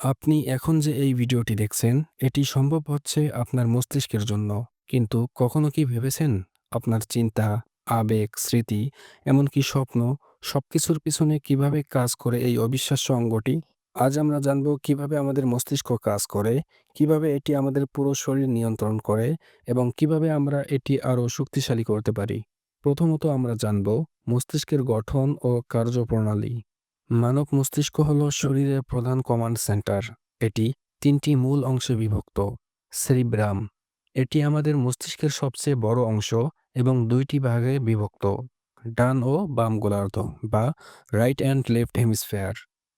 আপনি এখন যে এই ভিডিওটি দেখছেন, এটি সম্ভব হচ্ছে আপনার মস্তিষ্কের জন্য। কিন্তু কখনো কি ভেবেছেন, আপনার চিন্তা, আবেগ, স্মৃতি, এমনকি স্বপ্ন সবকিছুর পিছনে কীভাবে কাজ করে এই অবিশ্বাস্য অঙ্গটি? আজ আমরা জানব কীভাবে আমাদের মস্তিষ্ক কাজ করে, কীভাবে এটি আমাদের পুরো শরীর নিয়ন্ত্রণ করে এবং কীভাবে আমরা এটি আরও শক্তিশালী করতে পারি। প্রথমত আমরা জানব মস্তিষ্কের গঠন ও কার্যপ্রণালী। মানব মস্তিষ্ক হল শরীরের প্রধান কমান্ড সেন্টার। এটি তিনটি মূল অংশে বিভক্ত। সেরিব্রাম এটি আমাদের মস্তিষ্কের সবচেয়ে বড় অংশ এবং দুইটি ভাগে বিভক্ত, ডান ও বাম গোলার্ধ বা রাইট অ্যান্ড লেফট হেমিস্ফেয়ার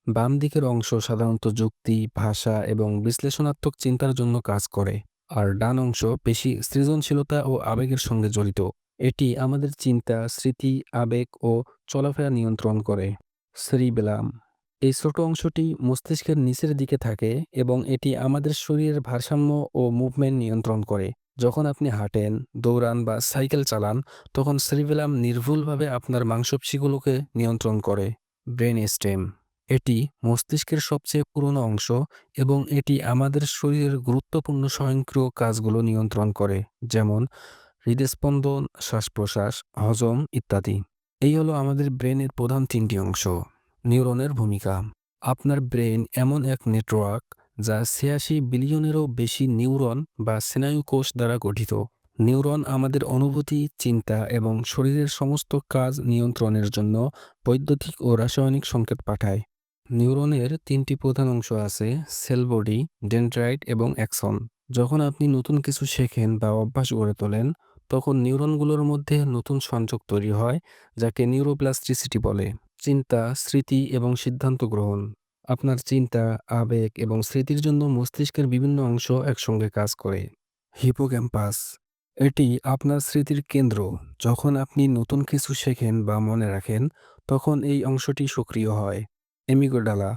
বাম দিকের অংশ সাধারণত যুক্তি, ভাষা এবং বিশ্লেষণাত্মক চিন্তার জন্য কাজ করে, আর ডান অংশ বেশি সৃজনশীলতা ও আবেগের সঙ্গে জড়িত এটি আমাদের চিন্তা, স্মৃতি, আবেগ ও চলাফেরা নিয়ন্ত্রণ করে সেরিবেলাম এই ছোট অংশটি মস্তিষ্কের নিচের দিকে থাকে এবং এটি আমাদের শরীরের ভারসাম্য ও মুভমেন্ট নিয়ন্ত্রণ করে। যখন আপনি হাঁটেন, দৌড়ান বা সাইকেল চালান, তখন সেরিবেলাম নির্ভুলভাবে আপনার মাংসপেশিগুলোকে নিয়ন্ত্রণ করে। Brain stem. এটি মস্তিষ্কের সবচেয়ে পুরনো অংশ এবং এটি আমাদের শরীরের গুরুত্বপূর্ণ স্বয়ংক্রিয় কাজগুলো নিয়ন্ত্রণ করে, যেমন হৃদস্পন্দন শ্বাস প্রশ্বাস হজম ইত্যাদি। এই হলো আমাদের ব্রেনের প্রধান তিনটি অংশ, নিউরনের ভূমিকা। আপনার ব্রেন এমন এক নেটওয়ার্ক যা ছিয়াশি বিলিয়নেরও বেশি নিউরন বা স্নায়ু কোষ দ্বারা গঠিত। নিউরন আমাদের অনুভূতি, চিন্তা এবং শরীরের সমস্ত কাজ নিয়ন্ত্রণের জন্য বৈদ্যুতিক ও রাসায়নিক সংকেত পাঠায়। নিউরনের তিনটি প্রধান অংশ আছে সেল বডি, ডেন্ড্রাইট এবং অ্যাক্সন যখন আপনি নতুন কিছু শেখেন বা অভ্যাস গড়ে তোলেন তখন নিউরনগুলোর মধ্যে নতুন সংযোগ তৈরি হয়, যাকে নিউরোপ্লাস্টিসিটি বলে। চিন্তা, স্মৃতি এবং সিদ্ধান্ত গ্রহণ। আপনার চিন্তা, আবেগ এবং স্মৃতির জন্য মস্তিষ্কের বিভিন্ন অংশ একসঙ্গে কাজ করে। হিপোক্যাম্পাস। এটি আপনার স্মৃতির কেন্দ্র। যখন আপনি নতুন কিছু শেখেন বা মনে রাখেন, তখন এই অংশটি সক্রিয় হয়। এমিগোডালা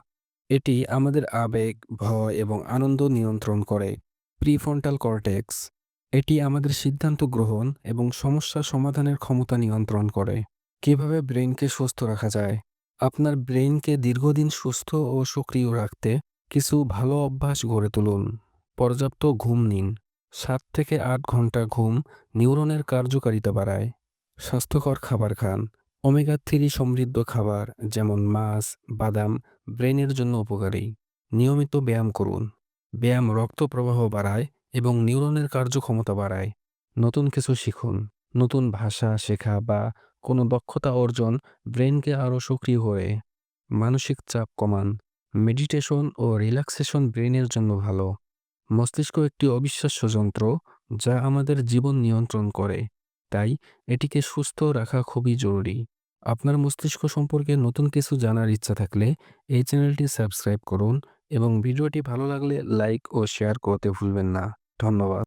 এটি আমাদের আবেগ, ভয় এবং আনন্দ নিয়ন্ত্রণ করে। Prefrontal cortex. এটি আমাদের সিদ্ধান্ত গ্রহণ এবং সমস্যা সমাধানের ক্ষমতা নিয়ন্ত্রণ করে। কীভাবে ব্রেনকে সুস্থ রাখা যায়? আপনার ব্রেনকে দীর্ঘদিন সুস্থ ও সক্রিয় রাখতে কিছু ভালো অভ্যাস গড়ে তুলুন। পর্যাপ্ত ঘুম নিন। সাত থেকে আট ঘণ্টা ঘুম নিউরনের কার্যকারিতা বাড়ায়। স্বাস্থ্যকর খাবার খান। ওমেগা থ্রি সমৃদ্ধ খাবার যেমন মাছ, বাদাম ব্রেনের জন্য উপকারী। নিয়মিত ব্যায়াম করুন। ব্যায়াম রক্ত প্রবাহ বাড়ায় এবং নিউরনের কার্যক্ষমতা বাড়ায়। নতুন কিছু শিখুন, নতুন ভাষা শেখা বা কোনো দক্ষতা অর্জন ব্রেনকে আরও সক্রিয় করে। মানসিক চাপ কমান, মেডিটেশন ও রিল্যাক্সেশন ব্রেনের জন্য ভালো। মস্তিষ্ক একটি অবিশ্বাস্য যন্ত্র যা আমাদের জীবন নিয়ন্ত্রণ করে, তাই এটিকে সুস্থ রাখা খুবই জরুরি। আপনার মস্তিষ্ক সম্পর্কে নতুন কিছু জানার ইচ্ছা থাকলে এই চ্যানেলটি সাবস্ক্রাইব করুন এবং ভিডিওটি ভালো লাগলে লাইক ও শেয়ার করতে ভুলবেন না। ধন্যবাদ।